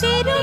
చెరు